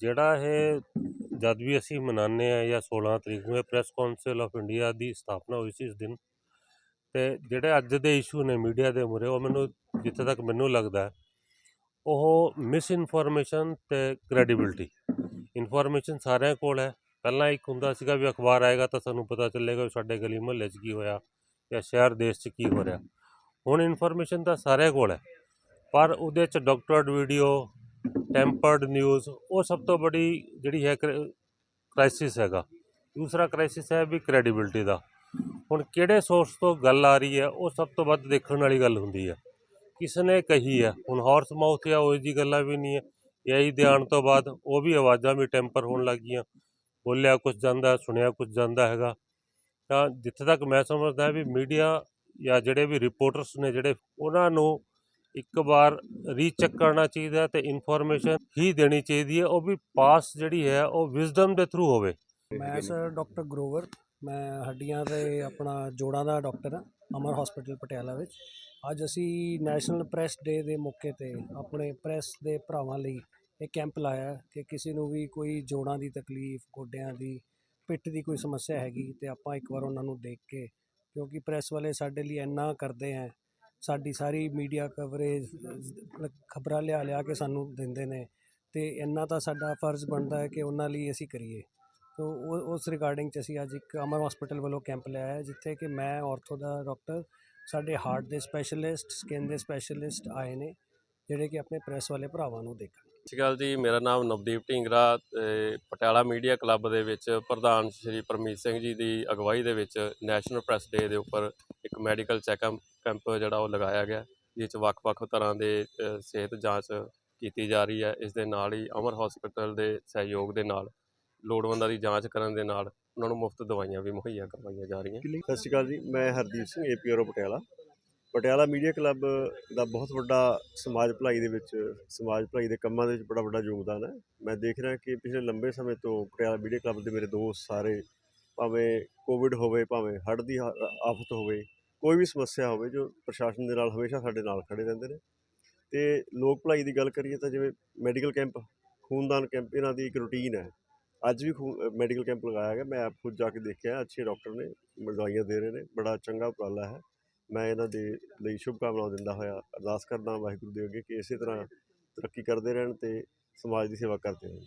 ਜਿਹੜਾ ਇਹ ਜਦ ਵੀ ਅਸੀਂ ਮਨਾਉਂਦੇ ਹਾਂ ਜਾਂ 16 ਤਰੀਕ ਨੂੰ ਇਹ ਪ੍ਰੈਸ ਕੌਂਸਲ ਆਫ ਇੰਡੀਆ ਦੀ ਸਥਾਪਨਾ ਹੋਈ ਸੀ ਇਸ ਦਿਨ ਅਤੇ ਜਿਹੜੇ ਅੱਜ ਦੇ ਇਸ਼ੂ ਨੇ ਮੀਡੀਆ ਦੇ ਮੂਹਰੇ, ਉਹ ਮੈਨੂੰ ਜਿੱਥੇ ਤੱਕ ਮੈਨੂੰ ਲੱਗਦਾ ਉਹ ਮਿਸਇਨਫੋਰਮੇਸ਼ਨ ਅਤੇ ਕ੍ਰੈਡੀਬਿਲਟੀ ਇਨਫੋਰਮੇਸ਼ਨ ਸਾਰਿਆਂ ਕੋਲ ਹੈ। ਪਹਿਲਾਂ ਇੱਕ ਹੁੰਦਾ ਸੀਗਾ ਵੀ ਅਖਬਾਰ ਆਏਗਾ ਤਾਂ ਸਾਨੂੰ ਪਤਾ ਚੱਲੇਗਾ ਵੀ ਸਾਡੇ ਗਲੀ ਮੁਹੱਲੇ 'ਚ ਕੀ ਹੋਇਆ ਜਾਂ ਸ਼ਹਿਰ ਦੇਸ਼ 'ਚ ਕੀ ਹੋ ਰਿਹਾ। ਹੁਣ ਇਨਫੋਰਮੇਸ਼ਨ ਤਾਂ ਸਾਰਿਆਂ ਕੋਲ ਹੈ, ਪਰ ਉਹਦੇ 'ਚ ਡਾਕਟਰਡ ਵੀਡੀਓ ਟੈਂਪਰਡ ਨਿਊਜ਼ ਉਹ ਸਭ ਤੋਂ ਬੜੀ ਜਿਹੜੀ ਹੈ ਕ੍ਰਾਈਸਿਸ ਹੈਗਾ। ਦੂਸਰਾ ਕ੍ਰਾਈਸਿਸ ਹੈ ਵੀ ਕ੍ਰੈਡੀਬਿਲਟੀ ਦਾ। ਹੁਣ ਕਿਹੜੇ ਸੋਰਸ ਤੋਂ ਗੱਲ ਆ ਰਹੀ ਹੈ, ਉਹ ਸਭ ਤੋਂ ਵੱਧ ਦੇਖਣ ਵਾਲੀ ਗੱਲ ਹੁੰਦੀ ਹੈ। ਕਿਸ ਨੇ ਕਹੀ ਹੈ? ਹੁਣ ਹਾਰਸ ਮਾਊਥ ਜਾਂ ਉਹ ਜੀ ਗੱਲਾਂ ਵੀ ਨਹੀਂ ਹੈ। ਏਆਈ ਦੇ ਆਉਣ ਤੋਂ ਬਾਅਦ ਉਹ ਵੀ ਆਵਾਜ਼ਾਂ ਵੀ ਟੈਂਪਰ ਹੋਣ ਲੱਗ ਗਈਆਂ। ਬੋਲਿਆ ਕੁਝ ਜਾਂਦਾ, ਸੁਣਿਆ ਕੁਝ ਜਾਂਦਾ ਹੈਗਾ। ਤਾਂ ਜਿੱਥੇ ਤੱਕ ਮੈਂ ਸਮਝਦਾ ਵੀ ਮੀਡੀਆ ਜਾਂ ਜਿਹੜੇ ਵੀ ਰਿਪੋਰਟਰਸ ਨੇ ਜਿਹੜੇ, ਉਹਨਾਂ ਨੂੰ ਇੱਕ ਵਾਰ ਰੀਚੈਕ ਕਰਨਾ ਚਾਹੀਦਾ ਹੈ ਤੇ ਇਨਫੋਰਮੇਸ਼ਨ ਹੀ ਦੇਣੀ ਚਾਹੀਦੀ ਹੈ। ਉਹ ਵੀ ਪਾਸ ਜਿਹੜੀ ਹੈ, ਉਹ ਵਿਜ਼ਡਮ ਦੇ ਥਰੂ ਹੋਵੇ। ਮੈਂ ਸਰ ਡਾਕਟਰ ਗਰੋਵਰ ਮੈਂ ਹੱਡੀਆਂ ਤੇ ਆਪਣਾ ਜੋੜਾਂ ਦਾ ਡਾਕਟਰ ਹਾਂ, ਅਮਰ ਹਸਪੀਟਲ ਪਟਿਆਲਾ ਵਿੱਚ। ਅੱਜ ਅਸੀਂ ਨੈਸ਼ਨਲ ਪ੍ਰੈਸ ਡੇ ਦੇ ਮੌਕੇ ਤੇ ਆਪਣੇ ਪ੍ਰੈਸ ਦੇ ਭਰਾਵਾਂ ਲਈ ਇਹ ਕੈਂਪ ਲਾਇਆ ਕਿ ਕਿਸੇ ਨੂੰ ਵੀ ਕੋਈ ਜੋੜਾਂ ਦੀ ਤਕਲੀਫ, ਗੋਡਿਆਂ ਦੀ, ਪਿੱਠ ਦੀ ਕੋਈ ਸਮੱਸਿਆ ਹੈਗੀ ਤੇ ਆਪਾਂ ਇੱਕ ਵਾਰ ਉਹਨਾਂ ਨੂੰ ਦੇਖ ਕੇ, ਕਿਉਂਕਿ ਪ੍ਰੈਸ ਵਾਲੇ ਸਾਡੇ ਲਈ ਇੰਨਾ ਕਰਦੇ ਹੈ ਸਾਡੀ ਸਾਰੀ ਮੀਡੀਆ ਕਵਰੇਜ ਖਬਰਾਂ ਲਿਆ ਲਿਆ ਕੇ ਸਾਨੂੰ ਦਿੰਦੇ ਨੇ ਅਤੇ ਇੰਨਾ ਤਾਂ ਸਾਡਾ ਫਰਜ਼ ਬਣਦਾ ਹੈ ਕਿ ਉਹਨਾਂ ਲਈ ਅਸੀਂ ਕਰੀਏ। ਤੋ ਉਹ, ਉਸ ਰਿਗਾਰਡਿੰਗ ਚ ਅਸੀਂ ਅੱਜ ਇੱਕ ਅਮਰ ਹਸਪੀਟਲ ਵੱਲੋਂ ਕੈਂਪ ਲਿਆ ਹੈ, ਜਿੱਥੇ ਕਿ ਮੈਂ ਔਰਥੋ ਦਾ ਡਾਕਟਰ ਸਾਡੇ ਹਾਰਟ ਦੇ ਸਪੈਸ਼ਲਿਸਟ ਸਕਿਨ ਦੇ ਸਪੈਸ਼ਲਿਸਟ ਆਏ ਨੇ, ਜਿਹੜੇ ਕਿ ਆਪਣੇ ਪ੍ਰੈਸ ਵਾਲੇ ਭਰਾਵਾਂ ਨੂੰ ਦੇਖਣ। ਸਤਿ ਸ਼੍ਰੀ ਅਕਾਲ ਜੀ, ਮੇਰਾ ਨਾਮ ਨਵਦੀਪ ਢੀਂਗਰਾ, ਤੇ ਪਟਿਆਲਾ ਮੀਡੀਆ ਕਲੱਬ ਦੇ ਵਿੱਚ ਪ੍ਰਧਾਨ ਸ਼੍ਰੀ ਪਰਮੀਤ ਸਿੰਘ ਜੀ ਦੀ ਅਗਵਾਈ ਦੇ ਵਿੱਚ ਨੈਸ਼ਨਲ ਪ੍ਰੈਸ ਡੇ ਦੇ ਉੱਪਰ ਇੱਕ ਮੈਡੀਕਲ ਚੈੱਕਅਪ ਕੈਂਪ ਜਿਹੜਾ ਉਹ ਲਗਾਇਆ ਗਿਆ, ਜਿਸ 'ਚ ਵੱਖ-ਵੱਖ ਤਰ੍ਹਾਂ ਦੇ ਸਿਹਤ ਜਾਂਚ ਕੀਤੀ ਜਾ ਰਹੀ ਹੈ। ਇਸ ਦੇ ਨਾਲ ਹੀ ਅਮਰ ਹਸਪੀਟਲ ਦੇ ਸਹਿਯੋਗ ਦੇ ਨਾਲ, ਲੋੜਵੰਦਾਂ ਦੀ ਜਾਂਚ ਕਰਨ ਦੇ ਨਾਲ ਉਹਨਾਂ ਨੂੰ ਮੁਫਤ ਦਵਾਈਆਂ ਵੀ ਮੁਹੱਈਆ ਕਰਵਾਈਆਂ ਜਾ ਰਹੀਆਂ। ਸਤਿ ਸ਼੍ਰੀ ਅਕਾਲ ਜੀ, ਮੈਂ Hardeep Singh APRO Patiala. Patiala media club ਦਾ ਬਹੁਤ ਵੱਡਾ ਸਮਾਜ ਭਲਾਈ ਦੇ ਵਿੱਚ, ਸਮਾਜ ਭਲਾਈ ਦੇ ਕੰਮਾਂ ਦੇ ਵਿੱਚ ਬੜਾ ਵੱਡਾ ਯੋਗਦਾਨ ਹੈ। ਮੈਂ ਦੇਖ ਰਿਹਾ ਕਿ ਪਿਛਲੇ ਲੰਬੇ ਸਮੇਂ ਤੋਂ ਪਟਿਆਲਾ ਮੀਡੀਆ ਕਲੱਬ ਦੇ ਮੇਰੇ ਦੋਸਤ ਸਾਰੇ ਭਾਵੇਂ ਕੋਵਿਡ ਹੋਵੇ, ਭਾਵੇਂ ਹੜ੍ਹ ਦੀ ਆਫਤ ਹੋਵੇ ਕੋਈ ਵੀ ਸਮੱਸਿਆ ਹੋਵੇ ਜੋ ਪ੍ਰਸ਼ਾਸਨ ਦੇ ਨਾਲ ਹਮੇਸ਼ਾ ਸਾਡੇ ਨਾਲ ਖੜੇ ਰਹਿੰਦੇ ਨੇ। ਤੇ ਲੋਕ ਭਲਾਈ ਦੀ ਗੱਲ ਕਰੀਏ ਤਾਂ ਜਿਵੇਂ ਮੈਡੀਕਲ ਕੈਂਪ, ਖੂਨਦਾਨ ਕੈਂਪ, ਇਹਨਾਂ ਦੀ ਇੱਕ ਰੁਟੀਨ ਹੈ। ਅੱਜ ਵੀ ਮੈਡੀਕਲ ਕੈਂਪ ਲਗਾਇਆ ਗਿਆ। ਮੈਂ ਆਪ ਖੁਦ ਜਾ ਕੇ ਦੇਖਿਆ ਅੱਛੇ ਡਾਕਟਰ ਨੇ ਦਵਾਈਆਂ ਦੇ ਰਹੇ ਨੇ, ਬੜਾ ਚੰਗਾ ਉਪਰਾਲਾ ਹੈ। ਮੈਂ ਇਹਨਾਂ ਦੇ ਲਈ ਸ਼ੁਭ ਦਿੰਦਾ ਹੋਇਆ, ਅਰਦਾਸ ਕਰਦਾ ਵਾਹਿਗੁਰੂ ਦੇ ਅੱਗੇ ਕਿ ਇਸੇ ਤਰ੍ਹਾਂ ਤਰੱਕੀ ਕਰਦੇ ਰਹਿਣ ਤੇ ਸਮਾਜ ਦੀ ਸੇਵਾ ਕਰਦੇ ਰਹਿਣ।